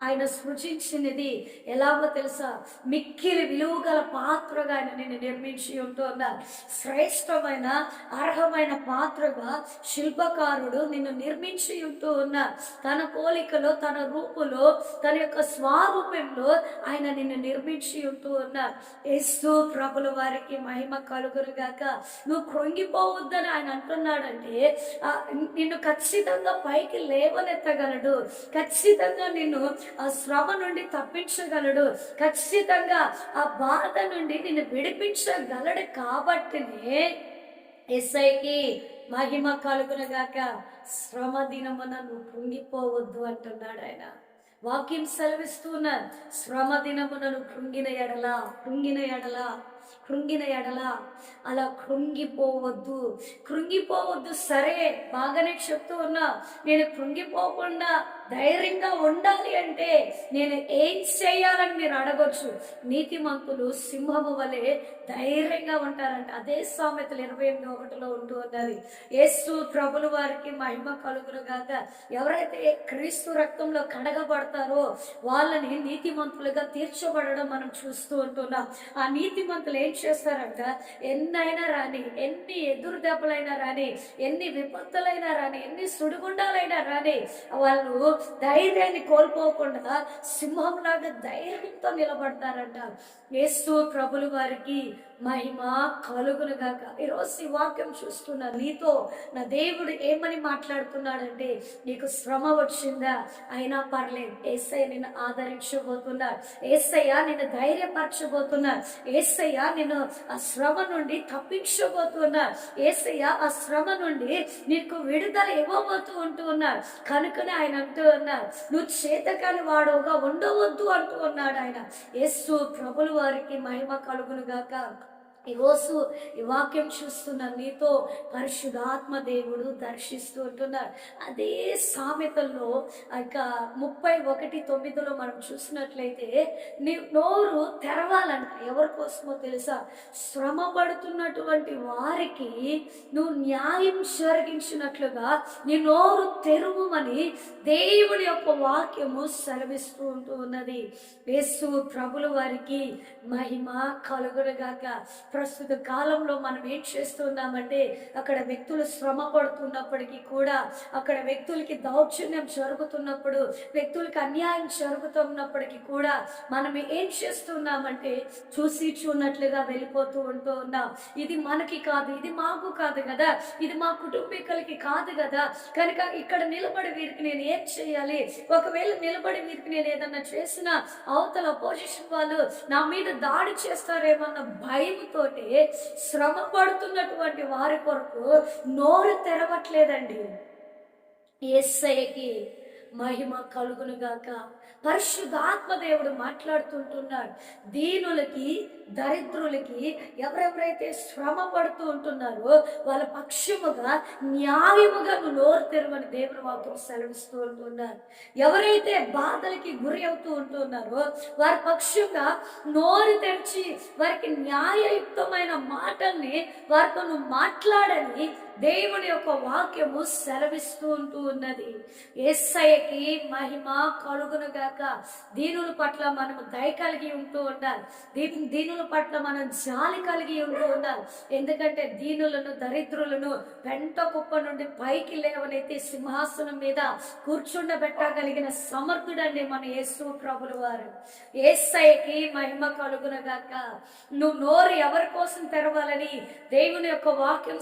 ఆయన సృజించినది ఎలాగో తెలుసా? మిక్కిలి విలువగల పాత్రగా ఆయన నిన్ను నిర్మించి ఉంటున్నారు శ్రేష్టమైన అర్హమైన పాత్రగా శిల్పకారుడు నిన్ను నిర్మించి ఉంటూ ఉన్నారు తన పోలికలో తన రూపులో తన యొక్క స్వరూపంలో ఆయన నిన్ను నిర్మించి ఉంటూ ఉన్నారు యేసు ప్రభుల వారికి మహిమ కలుగురు గాక. నువ్వు కృంగిపోవద్దని ఆయన అంటున్నాడంటే ఆ, నిన్ను ఖచ్చితంగా పైకి లేవనెత్తగలడు. ఖచ్చితంగా నిన్ను ఆ శ్రమ నుండి తప్పించగలడు. ఖచ్చితంగా ఆ బాధ నుండి నిన్ను విడిపించగలడు కాబట్టినే ఎస్ఐకి మహిమ కలుగునగాక శ్రమ దినమున నువ్వు కృంగిపోవద్దు అంటున్నాడు ఆయన. వాక్యం సెలవిస్తున్నారు శ్రమ దినమునను కృంగిన ఎడల కృంగిన ఎడల. కృంగిన ఎడల. అలా కృంగిపోవద్దు. కృంగిపోవద్దు సరే బాగానే చెప్తూ ఉన్నా. నేను కృంగిపోకుండా ధైర్యంగా ఉండాలి అంటే నేను ఏం చేయాలని మీరు అడగొచ్చు. నీతిమంతులు సింహము వలె ధైర్యంగా ఉంటారంట. అదే సామెతలు ఇరవై ఎనిమిది ఒకటిలో ఉంటూ ఉన్నది. యేసు ప్రభుల వారికి మహిమ కలుగును గాక. ఎవరైతే క్రీస్తు రక్తంలో కడగబడతారో వాళ్ళని నీతిమంతులుగా తీర్చబడడం మనం చూస్తూ ఉంటున్నాం. ఆ నీతిమంతులు ఏం చేస్తారంట? ఎన్నైనా రాని ఎన్ని ఎదురు దెబ్బలైనా రాని ఎన్ని విపత్తులైనా రాని ఎన్ని సుడిగుండాలైనా రాని వాళ్ళు ధైర్యాన్ని కోల్పోకుండా సింహం లాగా ధైర్యంతో నిలబడతారంట. యేసు ప్రభులు వారికి మహిమ కలుగును గాక. ఈరోజు ఈ వాక్యం చూస్తున్నా నీతో నా దేవుడు ఏమని మాట్లాడుతున్నాడంటే నీకు శ్రమ వచ్చిందా? అయినా పర్లేదు. ఏసయ్య నిన్ను ఆదరించబోతున్నాడు ఏసయ్య నిన్ను ధైర్యపరచబోతున్నాడు ఏసయ్య నేను ఆ శ్రమ నుండి తప్పించబోతున్నా. ఏసయ్య ఆ శ్రమ నుండి నీకు విడుదల ఇవ్వబోతూ ఉంటూ ఉన్నాడు కనుకనే ఆయన అంటూ ఉన్నాడు నువ్వు చేతకాని వాడవుగా ఉండవద్దు అంటూ ఉన్నాడు ఆయన. యేసు ప్రభుల వారికి మహిమ కలుగును గాక ఈరోజు ఈ వాక్యం చూస్తున్న నీతో పరిశుధాత్మ దేవుడు దర్శిస్తూ ఉంటున్నాడు అదే సామెతల్లో ఇక ముప్పై ఒకటి తొమ్మిదిలో మనం చూసినట్లయితే నీ నోరు తెరవాలంట. ఎవరి కోసమో తెలుసా? శ్రమ పడుతున్నటువంటి వారికి నువ్వు న్యాయం జరిగించినట్లుగా నీ నోరు తెరువుమని దేవుని యొక్క వాక్యము సెలవిస్తూ ఉంటూ ఉన్నది. యేసు ప్రభుల వారికి మహిమ కలుగుడుగాక ప్రస్తుత కాలంలో మనం ఏం చేస్తున్నామంటే అక్కడ వ్యక్తులు శ్రమ పడుతున్నప్పటికీ కూడా అక్కడ వ్యక్తులకి దౌర్జన్యం జరుగుతున్నప్పుడు వ్యక్తులకి అన్యాయం జరుగుతున్నప్పటికీ కూడా మనం ఏం చేస్తున్నామంటే చూసి చూడనట్లుగా వెళ్ళిపోతూ ఉంటూ ఉన్నాం. ఇది మనకి కాదు ఇది మాకు కాదు కదా ఇది మా కుటుంబీకులకి కాదు కదా. కనుక ఇక్కడ నిలబడి వీరికి నేను ఏం చేయాలి? ఒకవేళ నిలబడి వీరికి నేను ఏదన్నా చేసిన అవతల పొజిషన్ వాళ్ళు నా మీద దాడి చేస్తారేమన్న తోటి శ్రమ పడుతున్నటువంటి వారి కొరకు నోరు తెరవట్లేదండి. ఎస్ఐకి మహిమ కలుగునుగాక. పరిశుద్ధాత్మ దేవుడు మాట్లాడుతుంటున్నాడు. దీనులకి దరిద్రులకి ఎవరెవరైతే శ్రమ పడుతూ ఉంటున్నారో వాళ్ళ పక్షముగా న్యాయముగా నువ్వు నోరు తెరవని దేవుని వాక్యం సెలవిస్తూ ఉంటున్నారు ఎవరైతే బాధలకి గురి అవుతూ ఉంటున్నారో వారి పక్షంగా నోరు తెరిచి వారికి న్యాయయుక్తమైన మాటల్ని వారితో నువ్వు మాట్లాడని దేవుని యొక్క వాక్యము సెలవిస్తూ ఉంటూ ఉన్నది. ఎస్ఐకి మహిమ కలుగును గాక. దీనుల పట్ల మనం దయ కలిగి ఉంటూ ఉండాలి. దీని దీనుల పట్ల మనం జాలి కలిగి ఉంటూ ఉండాలి. ఎందుకంటే దీనులను దరిద్రులను వెంట కుప్ప నుండి పైకి లేవనైతే సింహాసనం మీద కూర్చుండబెట్టగలిగిన సమర్థుడండి మన యేసు ప్రభుల వారు. ఏసయ్యకి మహిమ కలుగును గాక. నువ్వు నోరు ఎవరి కోసం తెరవాలని దేవుని యొక్క వాక్యం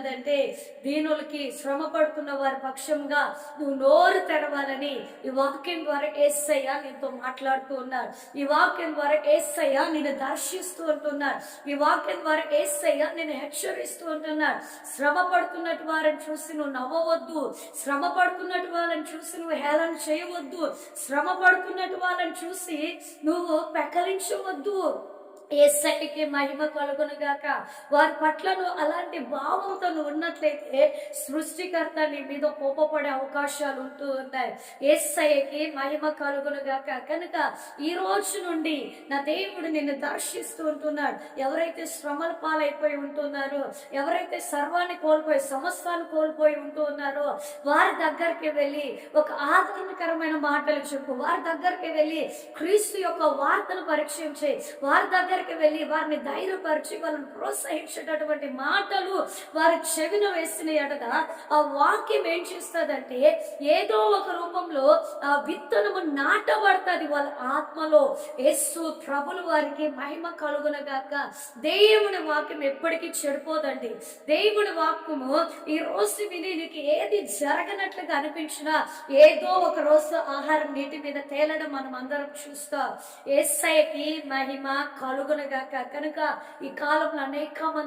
ఉన్నదంటే దీనులకి శ్రమ పడుతున్న వారి పక్షంగా నువ్వు నోరు తెరవాలని ఈ వాక్యం ద్వారా ఏసయ్యా నీతో మాట్లాడుతూ ఉన్నారు ఈ వాక్యం ద్వారా ఏసయ్యా నేను దర్శిస్తూ ఉంటున్నాడు. ఈ వాక్యం ద్వారా ఏసయ్యా నేను హెచ్చరిస్తూ ఉంటున్నాడు. శ్రమ పడుతున్నట్టు వారిని చూసి నువ్వు నవ్వవద్దు. శ్రమ పడుతున్నట్టు వాళ్ళని చూసి నువ్వు హేళన చేయవద్దు. శ్రమ పడుతున్నట్టు వాళ్ళని చూసి నువ్వు పెకలించవద్దు. ఏసైకి మహిమ కలుగును గాక. వారి పట్ల నువ్వు అలాంటి భావంతో నువ్వు ఉన్నట్లయితే సృష్టికర్త నీ మీద కోపపడే అవకాశాలు ఉంటూ ఉంటాయి. ఏసైకి మహిమ కలుగును గాక. కనుక ఈ రోజు నుండి నా దేవుడు నిన్ను దర్శిస్తూ ఉంటున్నాడు. ఎవరైతే శ్రమల పాలైపోయి ఉంటున్నారో ఎవరైతే సర్వాన్ని కోల్పోయి సమస్తాన్ని కోల్పోయి ఉంటూ ఉన్నారో వారి దగ్గరికి వెళ్ళి ఒక ఆదరణకరమైన మాటలు చెప్పు. వారి దగ్గరికి వెళ్ళి క్రీస్తు యొక్క వార్తను చేయి. వారి దగ్గర దగ్గరికి వెళ్ళి వారిని ధైర్యపరిచి వాళ్ళని ప్రోత్సహించేటటువంటి మాటలు వారి చెవిన వేసిన ఆ వాక్యం ఏం చేస్తుందంటే ఏదో ఒక రూపంలో ఆ విత్తనము నాటబడుతుంది వాళ్ళ ఆత్మలో. యేసు ప్రభులు వారికి మహిమ కలుగునగాక దేవుని వాక్యం ఎప్పటికీ చెడిపోదండి. దేవుని వాక్యము ఈ రోజు విని నీకు ఏది జరగనట్లుగా అనిపించినా ఏదో ఒక రోజు ఆహారం నీటి మీద తేలడం మనం అందరం చూస్తాం. ఎస్ఐకి మహిమ పాల్గొనగాక కనుక ఈ కాలంలో అనేక మంది